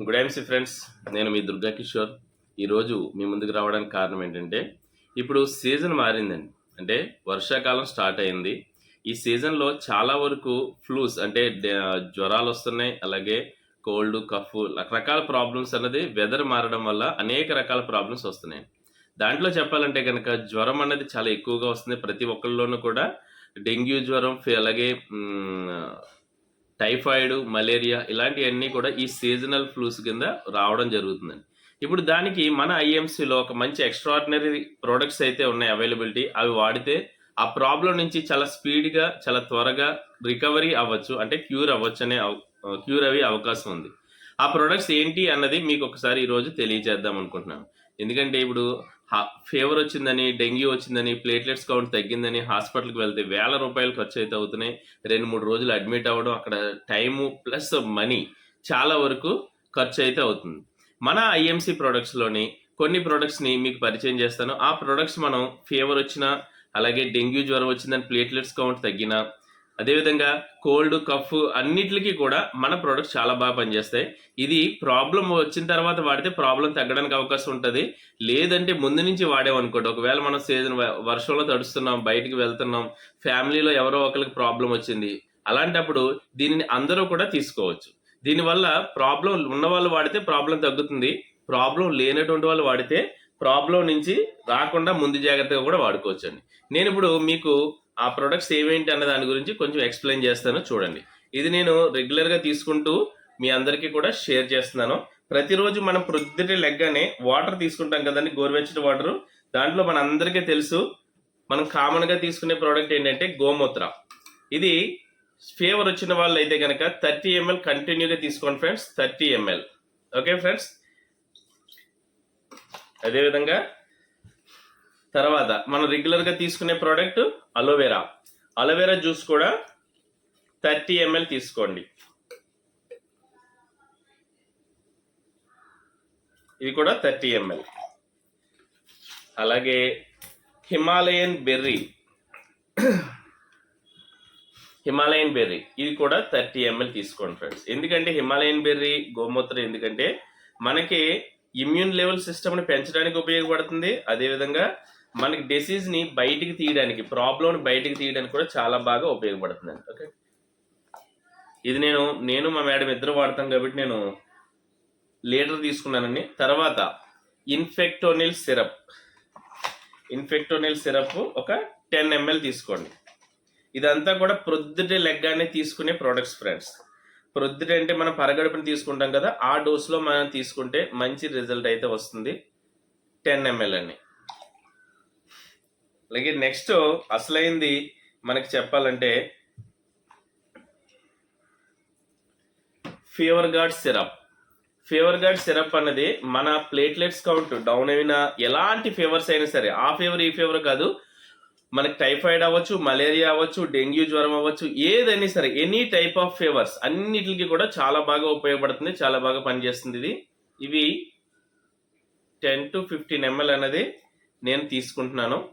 Good evening friends నేను మీ దుర్గా కిషోర్. ఈరోజు మీ ముందుకు రావడానికి కారణం ఏంటంటే ఇప్పుడు సీజన్ మారిందండి. అంటే వర్షాకాలం స్టార్ట్ అయింది. ఈ సీజన్లో చాలా వరకు ఫ్లూస్ అంటే జ్వరాలు వస్తున్నాయి. అలాగే కోల్డ్ కఫ్ రకరకాల ప్రాబ్లమ్స్ అన్నది వెదర్ మారడం వల్ల అనేక రకాల ప్రాబ్లమ్స్ వస్తున్నాయి. దాంట్లో చెప్పాలంటే కనుక జ్వరం అనేది చాలా ఎక్కువగా వస్తుంది. ప్రతి ఒక్కరిలోనూ కూడా. డెంగ్యూ జ్వరం అలాగే టైఫాయిడ్ మలేరియా ఇలాంటివన్నీ కూడా ఈ సీజనల్ ఫ్లూస్ కింద రావడం జరుగుతుందండి. ఇప్పుడు దానికి మన ఐఎంసీలో ఒక మంచి ఎక్స్ట్రాడినరీ ప్రోడక్ట్స్ అయితే ఉన్నాయి అవైలబిలిటీ. అవి వాడితే ఆ ప్రాబ్లం నుంచి చాలా స్పీడ్గా చాలా త్వరగా రికవరీ అవ్వచ్చు. అంటే క్యూర్ అవ్వచ్చు అనే క్యూర్ అయ్యే అవకాశం ఉంది. ఆ ప్రొడక్ట్స్ ఏంటి అన్నది మీకు ఒకసారి ఈరోజు తెలియజేద్దాం అనుకుంటున్నాను. ఎందుకంటే ఇప్పుడు ఫీవర్ వచ్చిందని డెంగ్యూ వచ్చిందని ప్లేట్లెట్స్ కౌంట్ తగ్గిందని హాస్పిటల్కి వెళ్తే వేల రూపాయలు ఖర్చు అయితే అవుతున్నాయి. రెండు మూడు రోజులు అడ్మిట్ అవ్వడం అక్కడ టైము ప్లస్ మనీ చాలా వరకు ఖర్చు అయితే అవుతుంది. మన ఐఎంసీ ప్రొడక్ట్స్లోని కొన్ని ప్రొడక్ట్స్ని మీకు పరిచయం చేస్తాను. ఆ ప్రొడక్ట్స్ మనం ఫీవర్ వచ్చినా అలాగే డెంగ్యూ జ్వరం వచ్చిందని ప్లేట్లెట్స్ కౌంట్ తగ్గినా అదేవిధంగా కోల్డ్ కఫ్ అన్నిటికీ కూడా మన ప్రోడక్ట్ చాలా బాగా పనిచేస్తాయి. ఇది ప్రాబ్లం వచ్చిన తర్వాత వాడితే ప్రాబ్లం తగ్గడానికి అవకాశం ఉంటుంది. లేదంటే ముందు నుంచి వాడేమనుకోండి ఒకవేళ మనం సీజన్ వర్షంలో తడుస్తున్నాం బయటికి వెళ్తున్నాం ఫ్యామిలీలో ఎవరో ఒకరికి ప్రాబ్లం వచ్చింది. అలాంటప్పుడు దీనిని అందరూ కూడా తీసుకోవచ్చు. దీనివల్ల ప్రాబ్లం ఉన్న వాళ్ళు వాడితే ప్రాబ్లం తగ్గుతుంది. ప్రాబ్లం లేనటువంటి వాళ్ళు వాడితే ప్రాబ్లం నుంచి రాకుండా ముందు జాగ్రత్తగా కూడా వాడుకోవచ్చు అండి నేను ఇప్పుడు మీకు ఆ ప్రొడక్ట్స్ ఏమేంటి అన్న దాని గురించి కొంచెం ఎక్స్ప్లెయిన్ చేస్తాను చూడండి. ఇది నేను రెగ్యులర్గా తీసుకుంటూ మీ అందరికీ కూడా షేర్ చేస్తున్నాను. ప్రతిరోజు మనం ప్రొద్దుటి లెగ్గానే వాటర్ తీసుకుంటాం కదండి గోరువెచ్చటి వాటర్ దాంట్లో మన అందరికీ తెలుసు మనం కామన్గా తీసుకునే ప్రోడక్ట్ ఏంటంటే గోమూత్ర. ఇది ఫీవర్ వచ్చిన వాళ్ళు అయితే కనుక థర్టీ ఎంఎల్ కంటిన్యూగా తీసుకోండి friends thirty ml okay friends అదేవిధంగా తర్వాత మనం రెగ్యులర్గా తీసుకునే product aloe vera aloe vera juice కూడా థర్టీ ఎంఎల్ తీసుకోండి. ఇది కూడా థర్టీ ఎంఎల్ అలాగే హిమాలయన్ బెర్రీ. Himalayan berry. ఇది కూడా థర్టీ ఎంఎల్ తీసుకోండి ఫ్రెండ్స్ ఎందుకంటే హిమాలయన్ బెర్రీ గోమూత్ర ఎందుకంటే మనకి ఇమ్యూన్ లెవెల్ సిస్టమ్ని పెంచడానికి ఉపయోగపడుతుంది. అదేవిధంగా మనకి డిసీజ్ని బయటికి తీయడానికి ప్రాబ్లంని బయటికి తీయడానికి కూడా చాలా బాగా ఉపయోగపడుతుంది ఓకే ఇది నేను నేను మా మేడం ఇద్దరు వాడతాం కాబట్టి నేను లీటర్ తీసుకున్నానండి. తర్వాత ఇన్ఫెక్టోనిల్ సిరప్ ఇన్ఫెక్టోనిల్ సిరప్ ఒక టెన్ ఎంఎల్ తీసుకోండి. ఇదంతా కూడా ప్రొద్దుటి లెగ్గానే తీసుకునే ప్రోడక్ట్స్ ఫ్రెండ్స్ ప్రొద్దుటి అంటే మనం పరగడుపుని తీసుకుంటాం కదా ఆ డోస్లో మనం తీసుకుంటే మంచి రిజల్ట్ అయితే వస్తుంది. టెన్ ఎంఎల్ అని అలాగే నెక్స్ట్ అసలైంది మనకి చెప్పాలంటే fever guard syrup fever guard syrup అన్నది మన ప్లేట్లెట్స్ కౌంట్ డౌన్ అయినా ఎలాంటి ఫీవర్స్ అయినా సరే ఆ ఫీవర్ ఈ ఫీవర్ కాదు. మనకి టైఫాయిడ్ అవ్వచ్చు మలేరియా అవ్వచ్చు డెంగ్యూ జ్వరం అవ్వచ్చు ఏదైనా సరే ఎనీ టైప్ ఆఫ్ ఫీవర్స్ అన్నిటికి కూడా చాలా బాగా ఉపయోగపడుతుంది చాలా బాగా పనిచేస్తుంది ఇది. ఇవి టెన్ టు ఫిఫ్టీన్ ఎంఎల్ అనేది నేను తీసుకుంటున్నాను.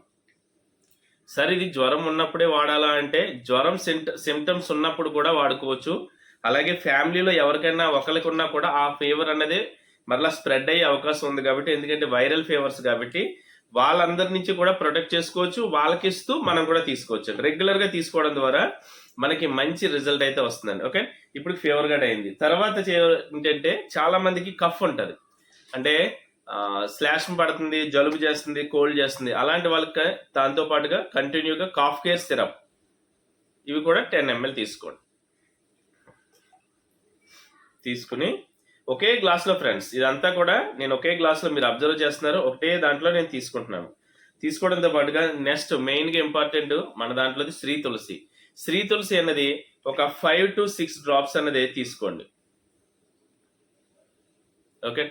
సరే ఇది జ్వరం ఉన్నప్పుడే వాడాలా అంటే జ్వరం సిమ్టమ్స్ ఉన్నప్పుడు కూడా వాడుకోవచ్చు. అలాగే ఫ్యామిలీలో ఎవరికైనా ఒకరికి ఉన్నా కూడా ఆ ఫీవర్ అనేది మరలా స్ప్రెడ్ అయ్యే అవకాశం ఉంది కాబట్టి ఎందుకంటే వైరల్ ఫీవర్స్ కాబట్టి వాళ్ళందరి నుంచి కూడా ప్రొటెక్ట్ చేసుకోవచ్చు వాళ్ళకి ఇస్తూ మనం కూడా తీసుకోవచ్చు. రెగ్యులర్గా తీసుకోవడం ద్వారా మనకి మంచి రిజల్ట్ అయితే వస్తుందండి. ఓకే ఇప్పుడు ఫీవర్ అయింది. తర్వాత చే- ఏంటంటే చాలా మందికి కఫ్ ఉంటుంది. అంటే శ్లాషం పడుతుంది జలుబు చేస్తుంది కోల్డ్ చేస్తుంది. అలాంటి వాళ్ళకి దాంతో పాటుగా కంటిన్యూగా కాఫ్ కేర్ సిరప్ ఇవి కూడా టెన్ ఎంఎల్ తీసుకోండి. తీసుకుని ఒకే గ్లాస్లో ఫ్రెండ్స్ ఇదంతా కూడా నేను ఒకే గ్లాస్లో మీరు అబ్జర్వ్ చేస్తున్నారు ఒకటే దాంట్లో నేను తీసుకుంటున్నాను. తీసుకోవడంతో పాటుగా నెక్స్ట్ మెయిన్గా ఇంపార్టెంట్ మన దాంట్లోది శ్రీ తులసి. శ్రీ తులసి అన్నది ఒక ఫైవ్ టు సిక్స్ డ్రాప్స్ అనేది తీసుకోండి. ఓకే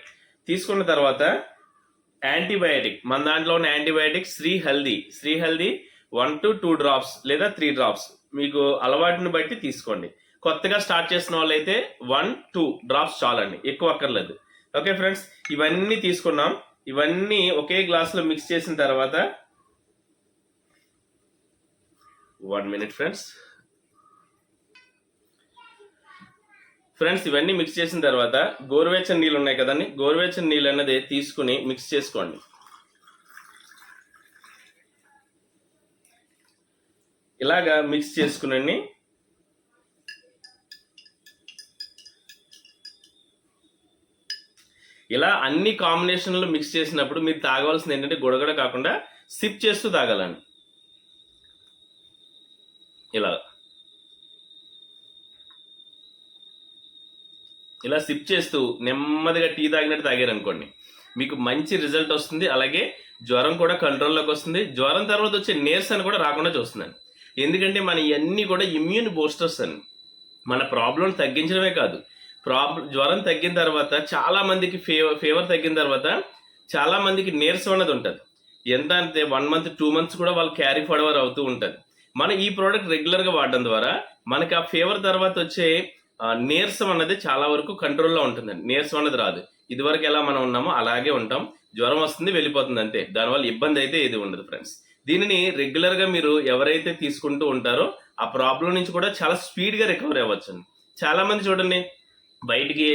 తీసుకున్న తర్వాత యాంటీబయాటిక్. మన దాంట్లో ఉన్న antibiotic Shri healthy. Shri healthy one two two drops లేదా త్రీ డ్రాప్స్ మీకు అలవాటుని బట్టి తీసుకోండి. కొత్తగా స్టార్ట్ చేసిన వాళ్ళైతే వన్ టూ డ్రాప్స్ చాలండి. ఎక్కువ అక్కర్లేదు. ఓకే ఫ్రెండ్స్ ఇవన్నీ తీసుకున్నాం. ఇవన్నీ ఒకే గ్లాస్లో మిక్స్ చేసిన తర్వాత వన్ మినిట్ ఫ్రెండ్స్ ఫ్రెండ్స్ ఇవన్నీ మిక్స్ చేసిన తర్వాత గోరువెచ్చని నీళ్ళు ఉన్నాయి కదండి. గోరువెచ్చని నీళ్ళు అన్నది తీసుకుని మిక్స్ చేసుకోండి. ఇలాగా మిక్స్ చేసుకునండి. ఇలా అన్ని కాంబినేషన్లు మిక్స్ చేసినప్పుడు మీరు తాగవలసింది ఏంటంటే గొడగడ కాకుండా సిప్ చేస్తూ తాగాలండి. ఇలా. ఇలా సిప్ చేస్తూ నెమ్మదిగా టీ తాగినట్టు తాగారు అనుకోండి మీకు మంచి రిజల్ట్ వస్తుంది. అలాగే జ్వరం కూడా కంట్రోల్లోకి వస్తుంది. జ్వరం తర్వాత వచ్చే నీరసన కూడా రాకుండా చూస్తున్నాను. ఎందుకంటే మన ఇవన్నీ కూడా ఇమ్యూన్ బూస్టర్స్ అని. మన ప్రాబ్లం తగ్గించడమే కాదు. ప్రాబ్లం జ్వరం తగ్గిన తర్వాత చాలా మందికి ఫీవర్ ఫీవర్ తగ్గిన తర్వాత చాలా మందికి నీరసం అన్నది ఉంటుంది. ఎంత అంటే వన్ మంత్ టూ మంత్స్ కూడా వాళ్ళు క్యారీ ఫార్వర్డ్ అవుతూ ఉంటుంది. మన ఈ ప్రోడక్ట్ రెగ్యులర్గా వాడడం ద్వారా మనకి ఆ ఫీవర్ తర్వాత వచ్చే నీరసం అన్నది చాలా వరకు కంట్రోల్లో ఉంటుందండి. నీరసం అన్నది రాదు. ఇదివరకు ఎలా మనం ఉన్నామో అలాగే ఉంటాం. జ్వరం వస్తుంది వెళ్ళిపోతుంది అంతే. దానివల్ల ఇబ్బంది అయితే ఏది ఉండదు ఫ్రెండ్స్ దీనిని రెగ్యులర్గా మీరు ఎవరైతే తీసుకుంటూ ఉంటారో ఆ ప్రాబ్లం నుంచి కూడా చాలా స్పీడ్గా రికవర్ అవ్వచ్చు చాలా మంది చూడండి బయటికి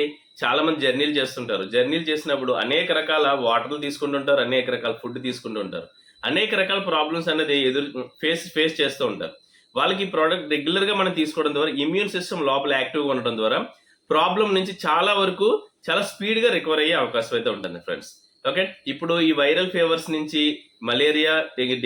చాలా మంది జర్నీలు చేస్తుంటారు. జర్నీలు చేసినప్పుడు అనేక రకాల వాటర్లు తీసుకుంటుంటారు అనేక రకాల ఫుడ్ తీసుకుంటూ ఉంటారు. అనేక రకాల ప్రాబ్లమ్స్ అనేది ఎదురు ఫేస్ ఫేస్ చేస్తూ ఉంటారు. వాళ్ళకి ఈ ప్రోడక్ట్ రెగ్యులర్గా మనం తీసుకోవడం ద్వారా ఇమ్యూన్ సిస్టమ్ లోపల యాక్టివ్గా ఉండడం ద్వారా ప్రాబ్లం నుంచి చాలా వరకు చాలా స్పీడ్గా రికవర్ అయ్యే అవకాశం అయితే ఉంటుంది ఫ్రెండ్స్ ఓకే ఇప్పుడు ఈ వైరల్ ఫీవర్స్ నుంచి మలేరియా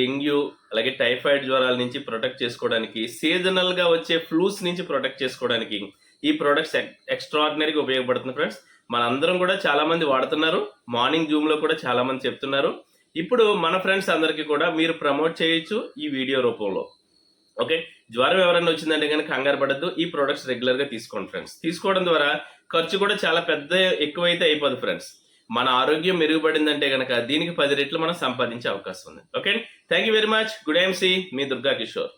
డెంగ్యూ అలాగే టైఫాయిడ్ జ్వరాల నుంచి ప్రొటెక్ట్ చేసుకోవడానికి సీజనల్గా వచ్చే ఫ్లూస్ నుంచి ప్రొటెక్ట్ చేసుకోవడానికి ఈ ప్రొడక్ట్స్ ఎక్స్ట్రాడినరీగా ఉపయోగపడుతుంది ఫ్రెండ్స్ మనందరం కూడా చాలా మంది వాడుతున్నారు. మార్నింగ్ జూమ్లో కూడా చాలా మంది చెప్తున్నారు. ఇప్పుడు మన ఫ్రెండ్స్ అందరికీ కూడా మీరు ప్రమోట్ చేయొచ్చు ఈ వీడియో రూపంలో. ఓకే? జ్వరం ఎవరైనా వచ్చిందంటే కనుక కంగారు పడద్దు. ఈ ప్రొడక్ట్స్ రెగ్యులర్గా తీసుకోండి ఫ్రెండ్స్ తీసుకోవడం ద్వారా ఖర్చు కూడా చాలా పెద్ద ఎక్కువైతే అయిపోదు ఫ్రెండ్స్ మన ఆరోగ్యం మెరుగుపడిందంటే కనుక దీనికి పది రెట్లు మనం సంపాదించే అవకాశం ఉంది. Okay? Thank you very much good MC me Durga Kishore.